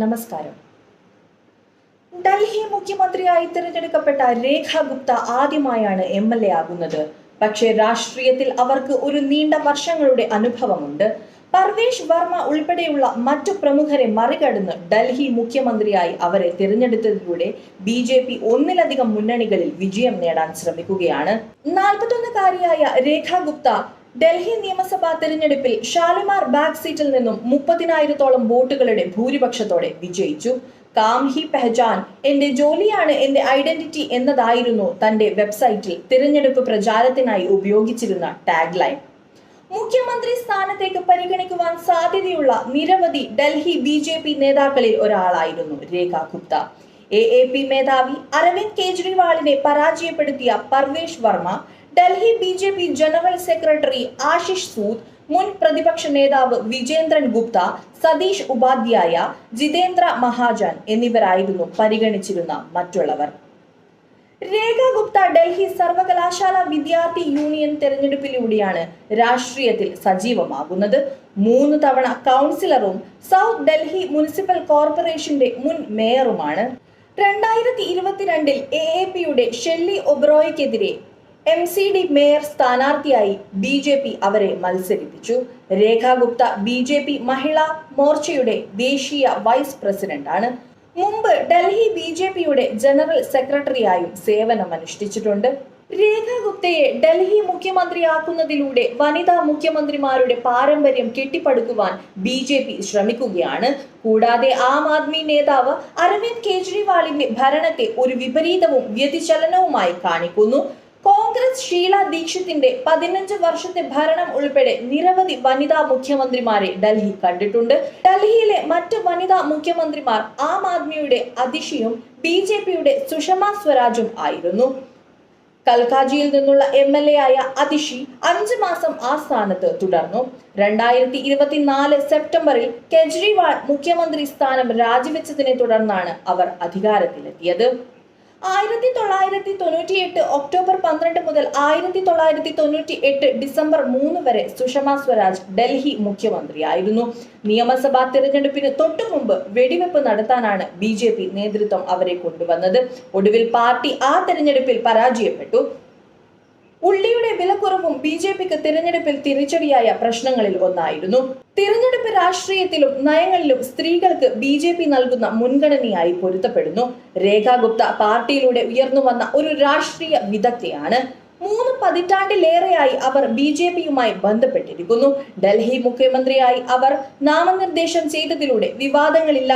നമസ്കാരം. ഡൽഹി മുഖ്യമന്ത്രിയായി തിരഞ്ഞെടുക്കപ്പെട്ട രേഖ ഗുപ്ത ആദ്യമായാണ് എം എൽ എ ആകുന്നത്. പക്ഷേ രാഷ്ട്രീയത്തിൽ അവർക്ക് ഒരു നീണ്ട വർഷങ്ങളുടെ അനുഭവമുണ്ട്. പർവേഷ് വർമ്മ ഉൾപ്പെടെയുള്ള മറ്റു പ്രമുഖരെ മറികടന്ന് ഡൽഹി മുഖ്യമന്ത്രിയായി അവരെ തിരഞ്ഞെടുത്തതിലൂടെ ബി ജെ പി ഒന്നിലധികം മുന്നണികളിൽ വിജയം നേടാൻ ശ്രമിക്കുകയാണ്. നാൽപ്പത്തൊന്നുകാരിയായ രേഖ ഗുപ്ത ഡൽഹി നിയമസഭാ തെരഞ്ഞെടുപ്പിൽ ഷാലിമാർ ബാക്ക് സീറ്റിൽ നിന്നും മുപ്പതിനായിരത്തോളം വോട്ടുകളുടെ ഭൂരിപക്ഷത്തോടെ വിജയിച്ചു. കാം ഹി പെഹജാൻ എന്റെ ജോലിയാണ് എന്റെ ഐഡന്റിറ്റി എന്നതായിരുന്നു തന്റെ വെബ്സൈറ്റിൽ തിരഞ്ഞെടുപ്പ് പ്രചാരത്തിനായി ഉപയോഗിച്ചിരുന്ന ടാഗ് ലൈൻ മുഖ്യമന്ത്രി സ്ഥാനത്തേക്ക് പരിഗണിക്കുവാൻ സാധ്യതയുള്ള നിരവധി ഡൽഹി ബി ജെ പി നേതാക്കളിൽ ഒരാളായിരുന്നു Rekha Gupta. A A P മേധാവി അരവിന്ദ് കെജ്രിവാളിനെ പരാജയപ്പെടുത്തിയ Parvesh Verma Delhi B J P general secretary Ashish Sood മുൻ പ്രതിപക്ഷ നേതാവ് വിജേന്ദ്രൻ ഗുപ്ത സതീഷ് ഉപാധ്യായ ജിതേന്ദ്ര മഹാജൻ എന്നിവരായിരുന്നു പരിഗണിച്ചിരുന്ന മറ്റുള്ളവർ. രേഖ ഗുപ്ത ഡൽഹി സർവകലാശാല വിദ്യാർത്ഥി യൂണിയൻ തെരഞ്ഞെടുപ്പിലൂടെയാണ് രാഷ്ട്രീയത്തിൽ സജീവമാകുന്നത്. മൂന്ന് തവണ കൗൺസിലറും സൗത്ത് ഡൽഹി മുനിസിപ്പൽ കോർപ്പറേഷന്റെ മുൻ മേയറുമാണ്. രണ്ടായിരത്തി ഇരുപത്തിരണ്ടിൽ എ എ പിയുടെ ഷെല്ലി ഒബ്രോയ്ക്കെതിരെ എം സി ഡി മേയർ സ്ഥാനാർത്ഥിയായി ബി ജെ പി അവരെ മത്സരിപ്പിച്ചു. Rekha Gupta B J P Mahila മോർച്ചയുടെ ദേശീയ വൈസ് പ്രസിഡന്റാണ് മുമ്പ് ഡൽഹി ബി ജെ പിയുടെ ജനറൽ സെക്രട്ടറിയായും സേവനമനുഷ്ഠിച്ചിട്ടുണ്ട്. രേഖ ഗുപ്തയെ ഡൽഹി മുഖ്യമന്ത്രിയാക്കുന്നതിലൂടെ വനിതാ മുഖ്യമന്ത്രിമാരുടെ പാരമ്പര്യം കെട്ടിപ്പടുക്കുവാൻ ബി ജെ പി ശ്രമിക്കുകയാണ്. കൂടാതെ ആം ആദ്മി നേതാവ് അരവിന്ദ് കെജ്രിവാളിന്റെ ഭരണത്തെ ഒരു വിപരീതവും വ്യതിചലനവുമായി കാണിക്കുന്നു. കോൺഗ്രസ് ഷീല ദീക്ഷിത്തിന്റെ പതിനഞ്ച് വർഷത്തെ ഭരണം ഉൾപ്പെടെ നിരവധി വനിതാ മുഖ്യമന്ത്രിമാരെ ഡൽഹി കണ്ടിട്ടുണ്ട്. ഡൽഹിയിലെ മറ്റ് വനിതാ മുഖ്യമന്ത്രിമാർ ആം ആദ്മിയുടെ അതിഷിയും ബി ജെ പിയുടെ സുഷമ സ്വരാജും ആയിരുന്നു. കൽക്കാജിയിൽ നിന്നുള്ള എം എൽ എ ആയ അതിഷി അഞ്ച് മാസം ആ സ്ഥാനത്ത് തുടർന്നു. രണ്ടായിരത്തി ഇരുപത്തിനാല് സെപ്റ്റംബറിൽ കെജ്രിവാൾ മുഖ്യമന്ത്രി സ്ഥാനം രാജിവെച്ചതിനെ തുടർന്നാണ് അവർ അധികാരത്തിലെത്തിയത്. ആയിരത്തി തൊള്ളായിരത്തി തൊണ്ണൂറ്റി എട്ട് ഒക്ടോബർ പന്ത്രണ്ട് മുതൽ ആയിരത്തി തൊള്ളായിരത്തി തൊണ്ണൂറ്റി എട്ട് ഡിസംബർ മൂന്ന് വരെ സുഷമ സ്വരാജ് ഡൽഹി മുഖ്യമന്ത്രിയായിരുന്നു. നിയമസഭാ തെരഞ്ഞെടുപ്പിന് തൊട്ടു മുമ്പ് വെടിവെപ്പ് നടത്താനാണ് ബി ജെ പി നേതൃത്വം അവരെ കൊണ്ടുവന്നത്. ഒടുവിൽ പാർട്ടി ആ തെരഞ്ഞെടുപ്പിൽ പരാജയപ്പെട്ടു. ഉള്ളിയുടെ വിലക്കുറവും ബി ജെ പിക്ക് തിരഞ്ഞെടുപ്പിൽ തിരിച്ചടിയായ പ്രശ്നങ്ങളിൽ ഒന്നായിരുന്നു. തിരഞ്ഞെടുപ്പ് രാഷ്ട്രീയത്തിലും നയങ്ങളിലും സ്ത്രീകൾക്ക് ബി ജെ പി നൽകുന്ന മുൻഗണനയായി പൊരുത്തപ്പെടുന്നു. രേഖാ ഗുപ്ത പാർട്ടിയിലൂടെ ഉയർന്നു വന്ന ഒരു രാഷ്ട്രീയ വിദഗ്ധയാണ്. മൂന്ന് പതിറ്റാണ്ടിലേറെയായി അവർ ബി ജെ പിയുമായി ബന്ധപ്പെട്ടിരിക്കുന്നു. ഡൽഹി മുഖ്യമന്ത്രിയായി അവർ നാമനിർദ്ദേശം ചെയ്തതിലൂടെ വിവാദങ്ങളില്ല